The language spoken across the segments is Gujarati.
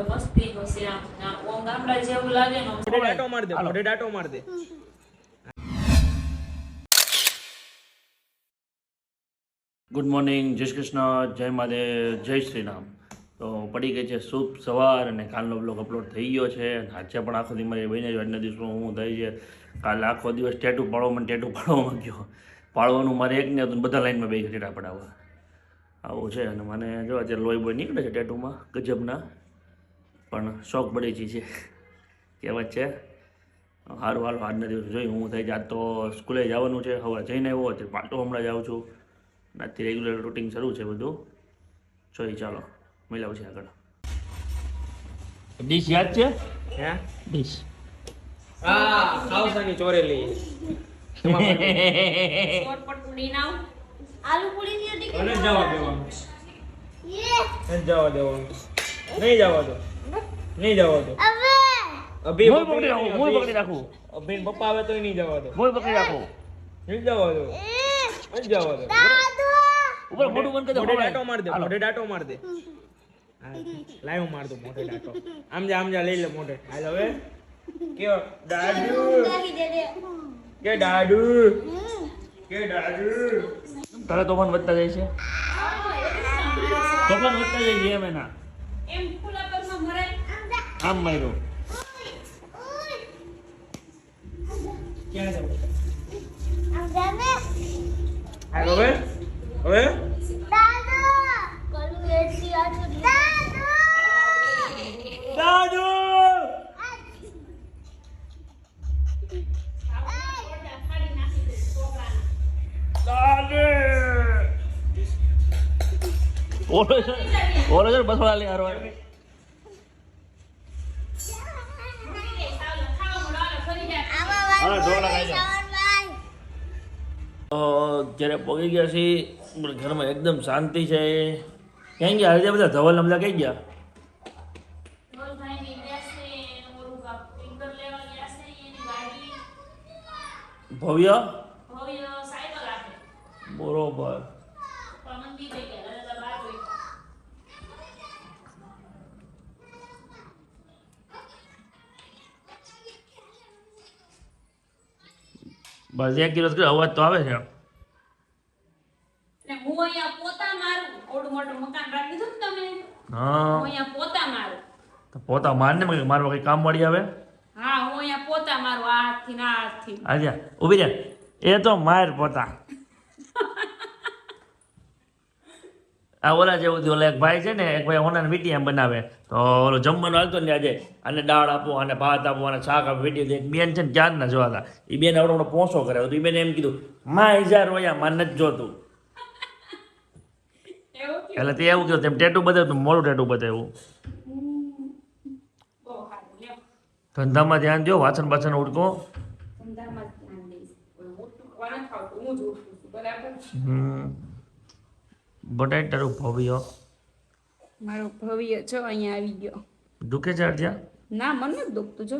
તો મસ્તી નો છે ના, ઓમ ગામડા જેવું લાગે ને ડાટો માર દે મોઢે ડાટો માર દે. ગુડ મોર્નિંગ જય કૃષ્ણ જય મહાદેવ જય શ્રી રામ તો પડી ગઈ છે શુભ સવાર અને કાલનો બ્લોગ અપલોડ થઈ ગયો છે અને આજે પણ આખો દિવસ મારી બહેને આજના દિવસમાં હું થઈ છે. કાલે આખો દિવસ ટેટુ પાડવામાં ટેટુ પાડવામાં ગયો પાડવાનું મારે એક ને હતું બધા લાઈનમાં બે ટેટા પડાવવા. આવું છે અને મને જો આજે લોહી બોય નીકળે છે ટેટુમાં ગજબના. પણ શોખ પડી ગઈ છે. કહેવત છે સારું હાલો આજના દિવસ જોઈ હું થઈ જાત તો સ્કૂલે જવાનું છે. હવે જઈને આવ્યો અત્યારે પાટો હમણાં જાઉં છું. આજથી રેગ્યુલર રૂટિન શરૂ છે બધું. જોઈ ચાલો મિલાવું છે આગળ. ડીશ યાદ છે? હે? ડીશ. ખાવસાની ચોરેલી. આલુ પૂરી ની હતી અને જવા દેવાનું. જવા દેવાનું. નહીં જવા દો. નહીં જવા દો. અભી મોય પકડી રાખું મોય પકડી રાખું. અભી પપ્પા આવે તો નહીં જવા દો. મોય પકડી રાખું. નહીં જવા દો. નહીં જવા દો. ઉપર મોઢું બંધ કરી દો મોઢે ડાટો માર દે. મોઢે ડાટો માર દે. લાઈવ માર દો મોઢે ડાટો. આમ જા આમ જા લઈ લે મોઢે. હાલ હવે. દાદુ! દે કે દાદુ? કે દાદુ? તારે તોફાન વધતા જાય છે? તોફાન વધતા જાય છે એમ એના. એમ. આમ માર્યો. ક્યાં જવું? હવે? દાદુ! ઓલો છે ઓલો છે બસવાળા લઈ હારો જ્યારે પગી ગયા છીએ ઘરમાં એકદમ શાંતિ છે. ક્યાં ગયા? આજે બધા ધવલ બધા કઈ ગયા. ભવ્ય. બરોબર. બસ એક દિવસ અવાજ તો આવે છે. હું અહીંયા પોતા મારું. ઓડું મોટું મકાન રાખી દીધું ને તમે? હું. અહીંયા પોતા મારું. તો પોતા મારને મારવા કઈ કામ મળી આવે? હા હું અહીંયા પોતા મારું આ હાથથી ના હાથથી. આજે ઊભી રહે એ તો માર પોતા. આ ઓલા જેવું ઓલા એક ભાઈ છે ને એક ભાઈ ઓના વીટી એમ બનાવે. તો ઓલો જમવાનું હાલતો ને આજે અને દાળ આપો અને ભાત આપો અને શાક આપો વીટી એક બેન છે ને ક્યાં ના જોવા હતા એ બેન આવડો પોસો કર્યો તો એ બેન એમ કીધું માં હજાર રોયા માં નથી જોતું. એટલે તે એવું કીધું તેમ ટેટુ બતાવ્યું મોડું ટેટુ બતાવ્યું. ધંધામાં ધ્યાન દો વાસણ બાસણ ઉડકો. હમ. બટાટારું ભવ્ય. મારો ભવ્ય છો અહીંયા આવી ગયો. દુખે છે અડધ્યા ના મને નથી દુખતું જો.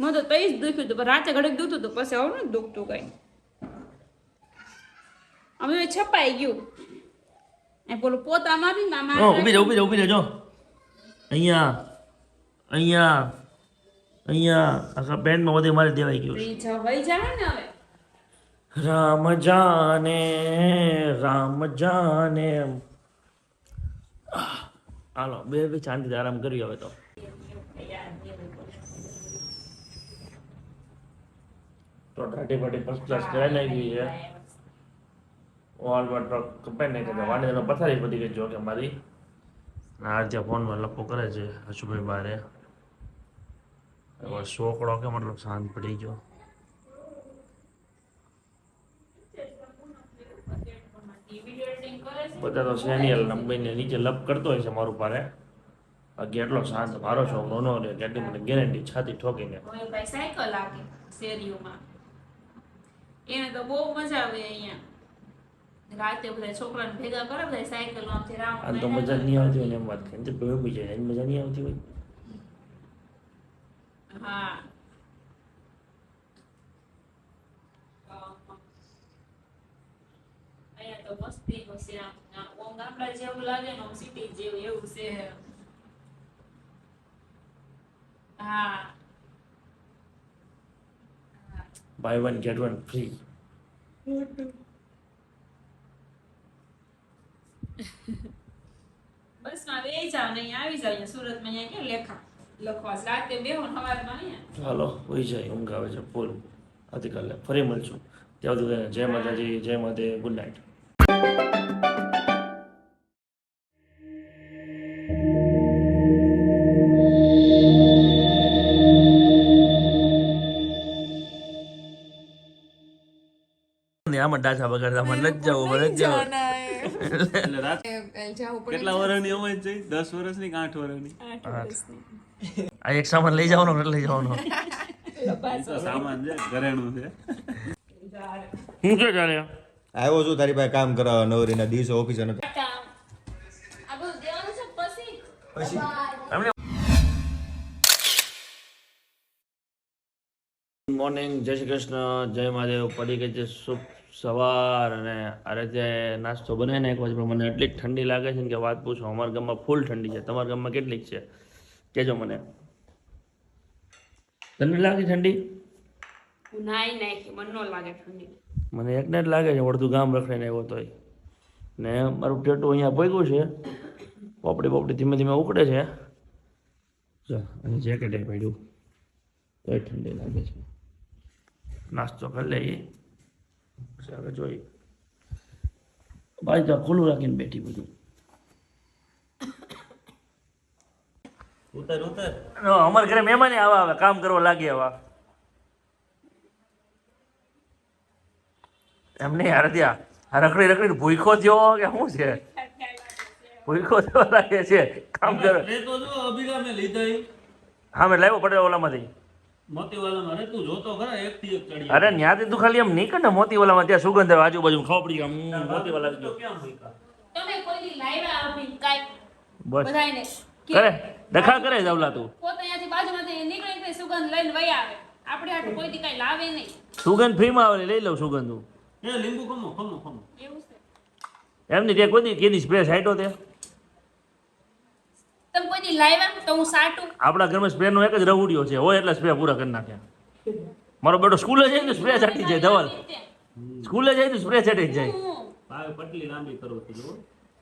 મને તો તઈ જ દુખ્યું હતું રાતે ઘડીક દુખતું હતું પછી હવે નથી દુખતું કઈ. અમે છપાઈ ગયું. એ પેલું પોતા મારી ને આમાં ઓ ઊભી જા ઊભી જા ઊભી જા જો અહીંયા અહીંયા અહીંયા આખા પેન્ટમાં બધે મારી દેવાઈ ગયું છે. એ જાય ને હવે? રામ જાને રામ જાને હાલો બે બે શાંતિથી આરામ કરી હવે તો. તો ટાટી ફર્સ્ટ ક્લાસ કરાવી નાખી છે. ઓલ ટ્રક કપાઈ નાખે છે. વાડી તો પથારી બધી ગઈ જો કે મારી આ ત્યાં ફોનમાં લપો કરે છે હશુભાઈ બારે. છોકરો કે મતલબ શાંત પડી ગયો? બધા તો સેનિયલ નંબરને નીચે લપ કરતો હોય છે મારું પારે બાકી એટલો શાંત મારો છોકરો નો રહે. કેટલી મને ગેરંટી છાતી ઠોકીને સાયકલ લાગે શેરીઓમાં. એને તો બહુ મજા આવે અહીંયા. રાતે બધા છોકરાને ભેગા કરે બધા સાયકલ રાઉન્ડ આમ તો મજા નહીં આવતી હોય એમ વાત કરી તો ભેગું જાય એની મજા નહીં આવતી હોય. હા. અહીંયા તો મસ્તી નો છે આમ આમ ઓમ ગામડા જેવું લાગે ને સિટી જેવું એવું છે. હા. Buy one get one free બસમાં બે જાવ ને આવી જાવ અહીંયા સુરતમાં અહીંયા ક્યાં લેખા? લખવા રાતે બેહો ને સવારમાં અહીંયા. ચાલો હોઈ જાય ઊંઘ આવે છે ફૂલ આવતીકાલે ફરી મળશું. ત્યાં સુધી જય માતાજી જય માતે ગુડ નાઇટ. આમાં ડાચા બગાડતા મને નથી જવું મને નથી જવું કેટલા વર્ષની ઉંમર છે? દસ વર્ષની કે આઠ વર્ષની આ એક સામાન લઈ જવાનો એટલે લઈ જવાનો. સામાન છે ઘરેણું છે. હું કે ચાલે આવ્યો છું તારી પાસે કામ કરાવવા નવરીના દિવસે ઓફિસ નથી. આ બધું દેવાનું છે પછી. ગુડ મોર્નિંગ જય શ્રી કૃષ્ણ જય મહાદેવ. પડી ગઈ છે શુભ સવાર અને અરે જે નાસ્તો બનાવી નાખ્યો છે પણ મને એટલી ઠંડી લાગે છે ને કે વાત પૂછો અમારા ગામમાં ફૂલ ઠંડી છે. તમારા ગામમાં કેટલીક છે? કહેજો મને. તને લાગે ઠંડી? નાઈ નાખી મન લાગે ઠંડી. મને એકને જ લાગે છે વળતું ગામ રખડીને આવ્યો તોય. ને મારું ટેટું અહીંયા ભોગ્યું છે. પોપડી પોપડી ધીમે ધીમે ઉકળે છે. અને જેકેટ પડ્યું તોય ઠંડી લાગે છે. નાસ્તો કરી લઈએ. હવે જોઈ. ભાઈ તો ખુલ્લું રાખીને બેઠી બધું. ઉતર ઉતર. અમારા ઘરે મહેમાન આવા આવે કામ કરવા લાગી આવા. એમ નહીં યાર ત્યાં રખડી રખડી ભૂખો થયો કે શું છે? ભૂખો થયો લાગે છે કામ કરો. હા મેં લાવ્યો પડે ઓલામાંથી. અરે તું જોતો ખરા એક થી એક ચડી અરે ત્યાંથી તું ખાલી એમ નીકળ ને મોતીવાલામાં ત્યાં સુગંધ આવે આજુબાજુ ખોપડી આમ મોતી ઓલા તો ક્યાં મૂક્યા? તમે કોઈ દી લાવ્યા આવી કાંઈ બસ. કરે કરે જવલા તું. પોતે અહીંયાથી બાજુમાંથી નીકળે નીકળે સુગંધ લઈને વહી આવે. આપણે હાટું કોઈ દી કાંઈ લાવે નહીં. સુગંધ ફ્રીમાં આવે લઈ લઉં સુગંધ તું એ લીંબુ ખમો ખમો ખમો એવું છે. એમ નહીં ત્યાં કોઈ દી કેદી સ્પ્રે સાઈટો તે? તમે કોઈ દી લાવ્યા તો હું સાટું? આપણા ઘરમાં સ્પ્રેનો એક જ રવડિયો છે હોય એટલે સ્પ્રે પૂરા કરી નાખ્યા મારો બેટો સ્કૂલે જાય તો સ્પ્રે છાટી જાય ધવલ. સ્કૂલે જાય તો સ્પ્રે છાટી જાય. પાવે પટલી લાંબી કરો તો જો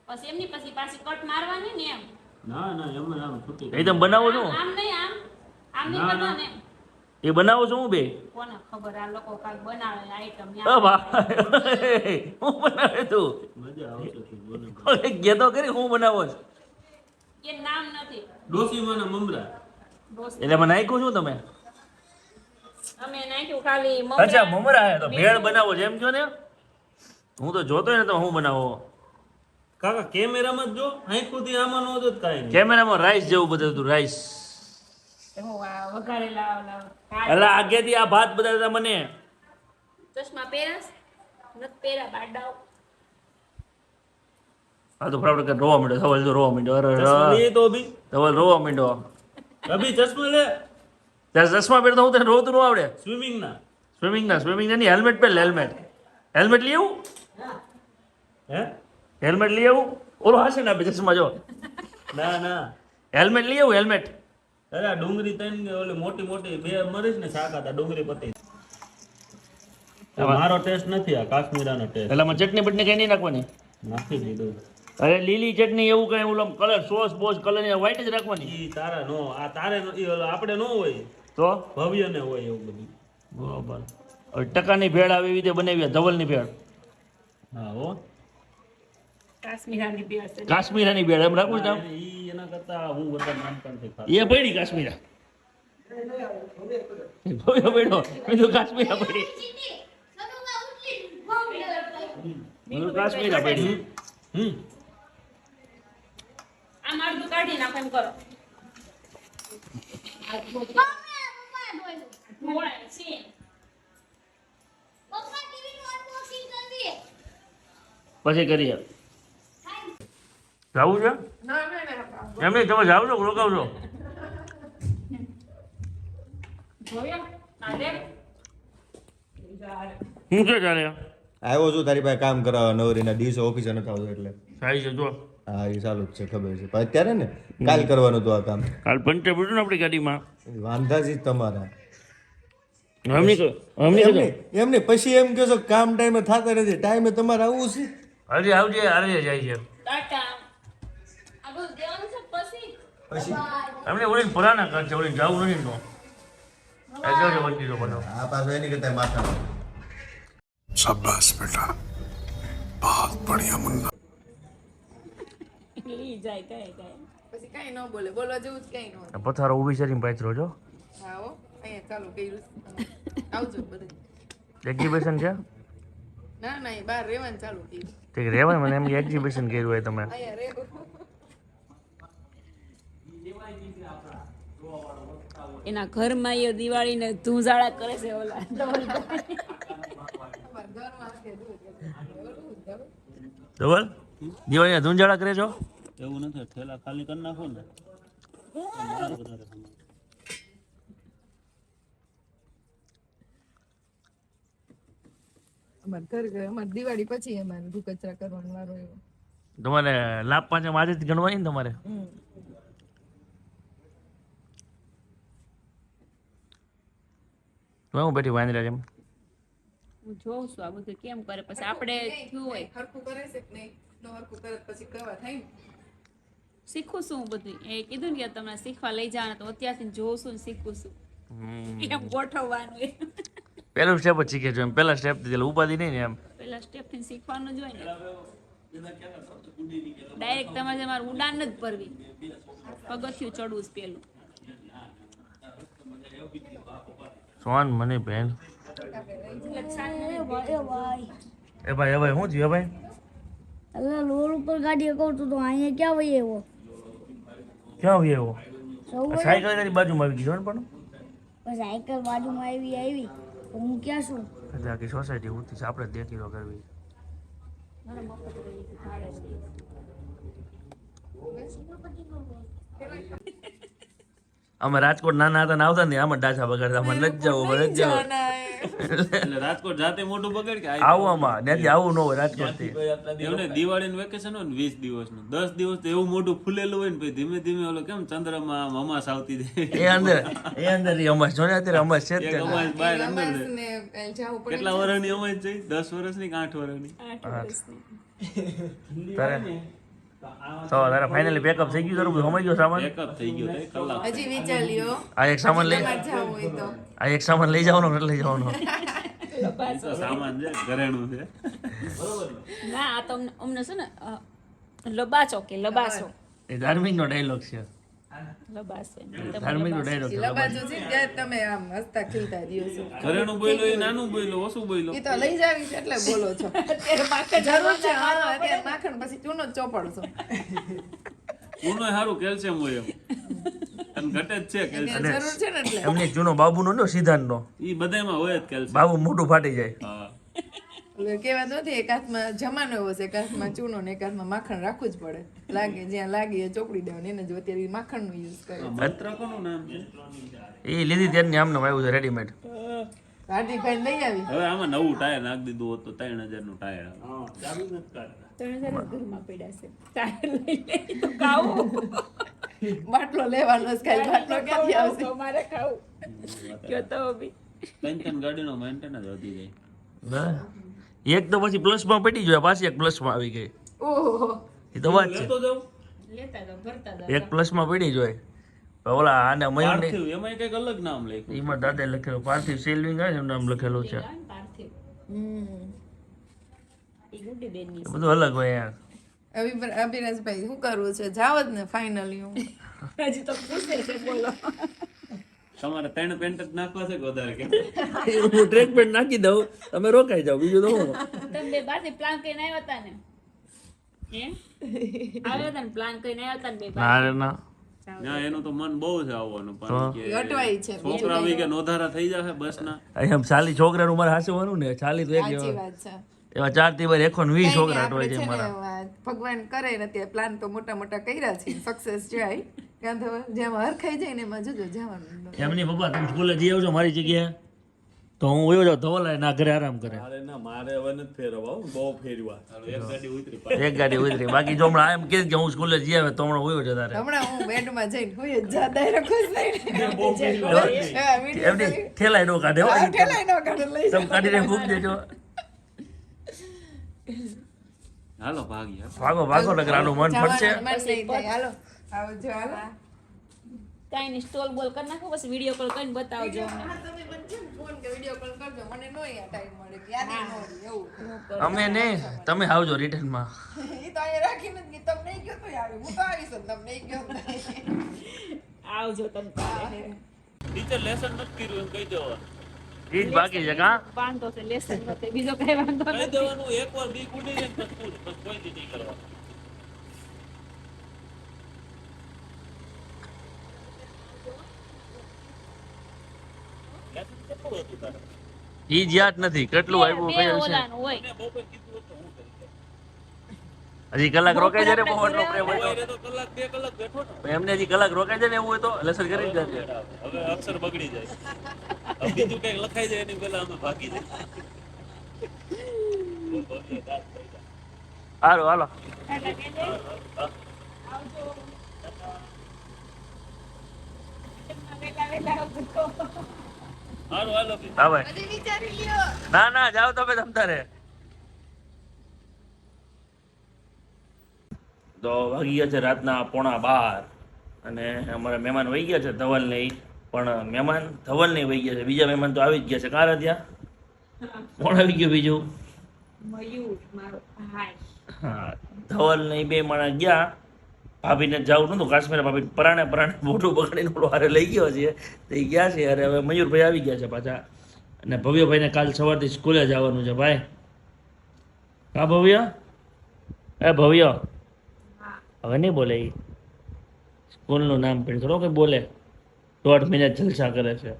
પછી એમની પછી પાછી કટ મારવાની ને એમ? ના ના એમ આમ છૂટી એ તમે બનાવો છો? આમ આમ નહીં આમ? આમ નહીં ના, ના. એ બનાવો છો હું બે? કોને ખબર આ લોકો બનાવે આઈટમ હું બનાવે તું? મજા આવશે કરી હું બનાવો છો. એ નામ નથી. ડોસીમાના મમરા. એટલે મને નાખ્યું શું તમે? અમે નાખ્યું ખાલી અચ્છા મમરા હે તો ભેળ બનાવો જેમ કહો ને? હું તો જોતો ને તો હું બનાવો? કાકા કેમેરામાં જો જો આંખોથી આમાં નો જ કાંઈ કેમેરામાં રાઈસ જેવું બધું હતું રાઈસ. એટલે આગેથી આ ભાત બધા મને? ચશ્મા પહેરાસ નથી પહેરા બાડાઓ આ તો ફટાફટ કે રોવા માંડ્યો ધવલ તો રોવા માંડ્યો. અરે અરે. તો બી. ધવલ રોવા માંડ્યો. અભી ચશ્મા લે. ચશ્મા પહેરતો હું તને રોતું ન આવડે? સ્વિમિંગ ના સ્વિમિંગ ના સ્વિમિંગ નહીં હેલ્મેટ પહેર હેલ્મેટ. હેલ્મેટ લઈ આવું? હે? હેલ્મેટ લઈ આવું? ઓલો હશે ને આપે ચશ્મા જો. ના ના. હેલ્મેટ લઈ આવું હેલ્મેટ? અરે આ ડુંગળી તૈન ઓલી મોટી મોટી બે મરીશ ને શાક હતા ડુંગળી પતી. મારો ટેસ્ટ નથી આ કાશ્મીરાનો ટેસ્ટ એટલે ચટણી બટણી કઈ નહીં નાખવાની? નાખી દીધું. અરે લીલી ચટણી એવું કઈ ઓલો કલર સોસ બોસ કલર વ્હાઈટ જ રાખવાની? ઈ તારા નો આ તારે નો- આપણે નો હોય. તો? ભવ્ય ને હોય એવું બધું. બરોબર. હવે ટકાની ભેળ આવે રીતે બનાવી ધવલની ભેળ. હા હો. કાશ્મીરાની ભેળ કાશ્મીરાની ભેળ એમ રાખું છે ઈ એના કરતા હું વધારે નાનપણથી ખાતો. એ પડી કાશ્મીરા. ભવ્ય પડ્યો બીજું કાશ્મીરા પડી. કાશ્મીરા પડી. હમ. આ મારું કાઢી નાખો એમ કરો. પછી કરીએ જાવું છે? એમ નહીં તમે જાવ છો રોકાવ છો હું કે ચાલે આવ્યો છું તારી પાસે કામ કરાવવા નવરીના દિવસે ઓફિસે નથી આવતો એટલે. સારી છે જો. હા એ ચાલુ જ છે ખબર છે. પણ અત્યારે ને કાલ કરવાનું હતું આ કામ. કાલ પંચર પડ્યું ને આપણી ગાડીમાં? વાંધાજી જ તમારા. હમણી કહો હમણી એમ નહીં, એમ નહીં પછી એમ કહેશો કે કામ ટાઈમે થતા નથી ટાઈમે તમારે આવવું છે? હજી આવજે હારે જાય છે. ટાટા. આ બધું દેવાનું પછી? એમને ઓળી પુરાના ઘર છે ઓળી જવું નથી તો. એટલો જ વચ્ચે તો બધો આ પાછું એની કરતા માથા લઈ જાય કઈ કઈ પછી કઈ ન બોલે બોલવા જેવું જ કઈ ન હોય. પથારો ઊભી કરીને પાથરો છો હા હો. અહીંયા ચાલુ કર્યું આવજો બધે એક્ઝિબિશન છે? ના ના એ બહાર રહેવાનું ચાલુ કર્યું. તે રહેવાય મને એમ એક્ઝિબિશન કર્યું હોય તમે. અહીંયા રહેવું. એના ઘરમાં એ દિવાળીને ધૂંઝાળા કરે છે ઓલા. ધવલ દિવાળીના ધૂંઝાળા કરે છો? એવું નથી ઠેલા ખાલી કરી નાખો ને. વધારે સમજાય. ઘર ઘર દિવાળી પછી અમારે ધૂ કરવાનો વારો એવો તમારે લાભ પાંચમ આજે જ ગણવાની ને તમારે? હું બેઠી વાંદરા જેમ. હું જોઉં છું આ બધું કેમ કરે પછી આપણે થયું હોય. હરખું કરે છે કે નહીં? નો હરખું કરે પછી કરવા થાય ને. શીખું છું બધું. એ કીધું ને કે તમને શીખવા લઈ જવાના તો અત્યારથી જોઉં છું શીખું છું. એમ ગોઠવવાનું પહેલું સ્ટેપ જ શીખે છે એમ. પહેલા સ્ટેપથી ઉપાધિ નહીં ને એમ. પેલા સ્ટેપથી શીખવાનું જ હોય ને. ડાયરેક્ટ તમારે તમારે ઉડાન જ ભરવી. પગથિયું ચડવું જ પેલું. સોન મને બેન. એ ભાઈ એ ભાઈ એ ભાઈ એ ભાઈ શું થયું ભાઈ? હવે રોડ ઉપર ગાડી કહું તો અહીંયા ક્યાં વહી એવો ક્યાં આવી એવો સાયકલ તારી બાજુમાં આવી ગયો ને પણ. સાયકલ બાજુમાં આવી આવી તો હું ક્યાં છું? એટલે આખી સોસાયટી ઉઠી છે આપણે જ દેખી લો કરવી. અમે રાજકોટ નાના હતા ને આવતા ને આમાં ડાચા બગાડતા મને નથી જવું મને નથી જવું રાજકોટ જાતે મોટું બગડ કે આવું આમાં ત્યાંથી આવું ન હોય રાજકોટથી એમને દિવાળીનું વેકેશન હોય ને વીસ દિવસનું દસ દિવસ તો એવું મોટું ફૂલેલું હોય ને પછી ધીમે ધીમે ઓલો કેમ ચંદ્રમાં અમાસ આવતી જાય. એ અંદર એ અંદર ઈ અમાસ જો ને અત્યારે અમાસ છે. અમાસ બહાર અંદર કેટલા વર્ષની અમાસ જઈ દસ વર્ષની કે આઠ વર્ષની તારે? તો તારે ફાઇનલી બેકઅપ થઈ ગયું તારું? સમય ગયો સામાન? બેકઅપ થઈ ગયો એક કલાક. હજી વિચાર લ્યો આ એક સામાન લઈ આ એક સામાન લઈ જવાનો એટલે લઈ જવાનો સામાન છે ઘરેણું છે. ના આ તો અમને અમને છે ને લબાચો કે લબાસો. એ ધાર્મિક નો ડાયલોગ છે. લબાસો એમ. ધાર્મિક નો ડાયલોગ છે લબાજો છે ત્યારે તમે આમ હસતા ખીલતા રહ્યો છો. ઘરેણું બોલ્યો એ નાનું બોલ્યો ઓછું બોલ્યો એ તો લઈ જાવી છે એટલે બોલો છો. જરૂર છે હા અત્યારે માખણ પછી ચૂનો જ ચોપડશો ઊનો સારું કેલ્શિયમ હોય એમ. ઘટે જ છે કેલ્શિયમ. જરૂર છે ને એટલે. એમને જૂનો નો સિદ્ધાંત નો. ઈ બધામાં હોય જ કેલ્શિયમ. બાબુ મોટું ફાટી જાય. કહેવાત નથી એક હાથમાં જમાનો એવો છે એક હાથમાં ચૂનો ને એક હાથમાં માખણ રાખવું જ પડે. લાગે જ્યાં લાગે એ ચોપડી દેવાનું એને જો અત્યારે માખણનો યુઝ કરે મંત્ર કોનું નામ છે? એ લીધી ત્યારની આમનો આવ્યું છે રેડીમેડ હાર્દિકભાઈ લઈ આવી? હવે આમાં નવું ટાયર નાખી દીધું હોત તો ત્રણ હજારનું ટાયર ત્રણ હજાર જ ઘરમાં પડ્યા છે. ટાયર લઈ તો ખાવું. બાટલો લેવાનો છે ખાલી બાટલો ક્યાંથી આવશે? મારે ખાવું. કયો તો બી ત્રણ ત્રણ ગાડીનો મેન્ટેનન્સ વધી જાય ના. એક તો પછી પ્લસમાં પડી જાય પાછી એક પ્લસમાં આવી ગઈ. એ તો વાત છે. એક પ્લસમાં પડી જોય ઓલા આને મયુર એમાં કંઈક અલગ નામ લખ્યું. એમાં દાદા લખેલું પાર્થિવ સેલવિંગ આવે એનું નામ લખેલું છે. બધું અલગ હોય યાર. અભિ- અભિરાજભાઈ શું કરવું છે? જાવ જ ને ફાઇનલી હું. હજી તો પૂછે છે બોલો. તમારે ત્રણ પેન્ટ જ નાખવા છે વધારે કે હું ટ્રેક પેન્ટ નાખી દઉં તમે રોકાઈ જાઓ બીજું તો હું તમે બારથી પ્લાન કરીને આવ્યા હતા ને? આવ્યા હતા ને પ્લાન કરીને આવ્યા હતા ને બે બાર ના ના ના. એનું તો મન બહુ છે આવવાનું પણ કે અટવાઈ છે છોકરા બી કે નોધારા થઈ જશે બસ ના એમ ચાલી છોકરાનું મારે હાસવાનું ને ચાલી તો એક વાત છે. એવા ચારથી બાર એકો વીસ છોકરા અટવાય છે છે મારા. ભગવાન કરે ને પ્લાન તો મોટા મોટા કર્યા છે સક્સેસ જાય. કારણ તો જેમ હરખાઈ જાય ને એમાં જજો જવાનું એમની પપ્પા તમે સ્કૂલે જઈ આવજો મારી જગ્યાએ. તો હું વયો જાઉં ધવલ ના ઘરે આરામ કરે. મારે ના મારે હવે નથી ફેરવા હો, બહુ ફેરવા એક ગાડી ઉતરી એક ગાડી ઉતરી. બાકી જો હમણાં એમ કે હું સ્કૂલે જઈ આવે તો હમણાં વયો જતા રહે. હમણાં હું બેડમાં જઈને હુઈ જ જા દાયરો ખુશ થઈને. એમની ઠેલાય નો કાઢે ઠેલાઈ ન કાઢે, લઈ તમે કાઢીને ભૂખ દેજો. હાલો ભાગી ભાગો ભાગો આનું મન ફરશે. હાલો. આવજો હાલો. કાંઈ નહીં સ્ટોલ બોલ કરી નાખો બસ વીડિયો કોલ કરીને બતાવજો અમને. તમે મને છે ફોન કે વીડિયો કોલ કરજો મને નો યાર ટાઈમ મળે યાદ ન રહે, એવું. અમે ને તમે આવજો નહીં ગયો આવજો તમે. ટીચર લેસન નથી કર્યું એમ કહી દેવાનું. ઈ જ બાકી છે કા? વાંધો છે લેસન નથી બીજો કઈ વાંધો નથી. દેવાનું એકવાર બી કુડી ને પછી કોઈ દી નહીં કરવાનું લેસન કેટલું હતું તારે? ઈ જ યાદ નથી કેટલું આવ્યું કયા દઈશ. હજી કલાક રોકાઈ જાય ને બહુ એટલો પ્રેમ હોય તો. કલાક બે કલાક બેઠો ને એમને હજી કલાક રોકાઈ જાય ને એવું હોય તો લેસન કરી જ જશે હવે અક્ષર બગડી જાય. હવે બીજું કંઈક લખાઈ જાય એની પેલા અમે ભાગી જાય હાલો હાલો. આવજો. હાલો ના ના જાઓ તમે તમતારે તો વાગી ગયા છે રાતના પોણા બાર અને અમારા મહેમાન વહી ગયા છે ધવલ ને પણ મહેમાન ધવલ ને વહી ગયા છે. બીજા મહેમાન તો આવી જ ગયા છે. કાર ત્યાં? કોણ આવી ગયું બીજું? મયુર મારો ભાઈ. હા ધવલ ને બે માણસ ગયા. ભાભીને જવું નતું કાશ્મીર ભાભી પરાણે પરાણે મોટું પકડીને ઓલો હારે લઈ ગયો છે. તો ગયા છે અરે હવે મયુરભાઈ આવી ગયા છે પાછા. અને ભવ્યભાઈને કાલ સવારથી સ્કૂલે જવાનું છે ભાઈ. હા, ભવ્ય? એ ભવ્ય? હવે નહીં બોલે એ સ્કૂલનું નામ પણ થોડો કંઈ બોલે. દોઢ મહિને જલસા કરે છે.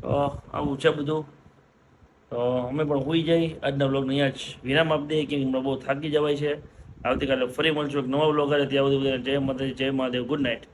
તો આવું છે બધું. તો અમે પણ હોઈ જઈ. આજના બ્લોગને અહીંયા જ વિરામ આપી દઈએ કેમ બહુ થાકી જવાય છે. આવતીકાલે ફરી મળશું એક નવા બ્લોગ આવે ત્યાં બધું જય માતાજી, જય મહાદેવ. Good night